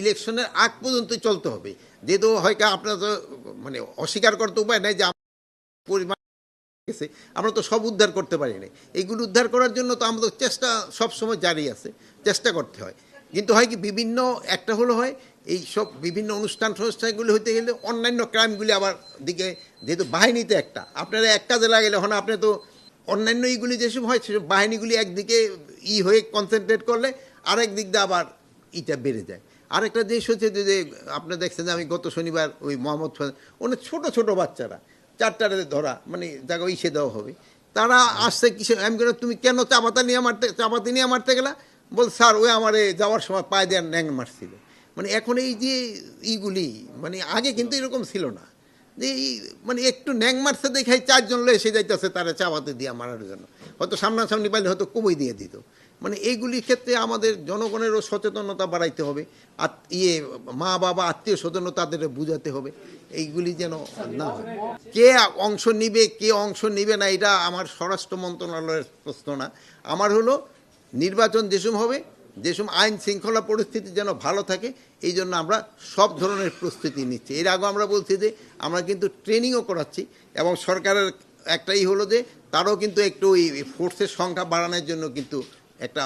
ইলেকশনের আগ পর্যন্ত চলতে হবে। যেহেতু হয়তো আপনার তো মানে অস্বীকার করতে উপায় নাই যে পরিমাণ গেছে, আমরা তো সব উদ্ধার করতে পারি না এইগুলো উদ্ধার করার জন্য তো আমাদের চেষ্টা সবসময় জারি আছে, চেষ্টা করতে হয়। কিন্তু হয় কি, বিভিন্ন, একটা হলো হয়, এই সব বিভিন্ন অনুষ্ঠান অনুষ্ঠানগুলি হইতে গেলে অন্যান্য ক্রাইমগুলি আবার দিকে, যেহেতু বাহিনীতে একটা, আপনারা এক কাজে লাগালে হন, আপনি তো অন্যান্য এইগুলি যেসব হয়, সেসব বাহিনীগুলি একদিকে ই হয়ে কনসেন্ট্রেট করলে আরেক দিক দিয়ে আবার ইটা বেড়ে যায়। আরেকটা জিনিস হচ্ছে যে আপনি দেখছেন যে আমি গত শনিবার ওই মোহাম্মদ অনেক ছোট ছোট বাচ্চারা চারটারে ধরা মানে জায়গা ইসে দেওয়া হবে। তারা আসছে কিসে আমি বললাম, তুমি কেন চাপাতা নিয়ে মারতে চাপাতি নিয়ে মারতে গেলা? বল স্যার ওই আমারে যাওয়ার সময় পায়ে দেওয়ার ন্যাং মারছিল। মানে এখন এই যে ইগুলি মানে আগে কিন্তু এরকম ছিল না। যে মানে একটু ন্যাং মারছে দেখে চারজন লোক এসে যাইতেছে তারা চাপাতে দিয়ে মারার জন্য। হয়তো সামনাসামনি পাইলে হয়তো কবই দিয়ে দিত। মানে এইগুলির ক্ষেত্রে আমাদের জনগণেরও সচেতনতা বাড়াইতে হবে আর ইয়ে মা বাবা, আত্মীয় স্বজনও তাদের বুঝাতে হবে, এইগুলি যেন না হয়। কে অংশ নিবে, কে অংশ নিবে না, এটা আমার স্বরাষ্ট্র মন্ত্রণালয়ের প্রশ্ন না। আমার হলো, নির্বাচন যেসব হবে যেসব আইন শৃঙ্খলা পরিস্থিতি যেন ভালো থাকে, এই জন্য আমরা সব ধরনের প্রস্তুতি নিচ্ছি। এর আগে আমরা বলছি যে, আমরা কিন্তু ট্রেনিংও করাচ্ছি, এবং সরকারের একটাই হলো যে, তারও কিন্তু একটু ওই ফোর্সের সংখ্যা বাড়ানোর জন্য কিন্তু একটা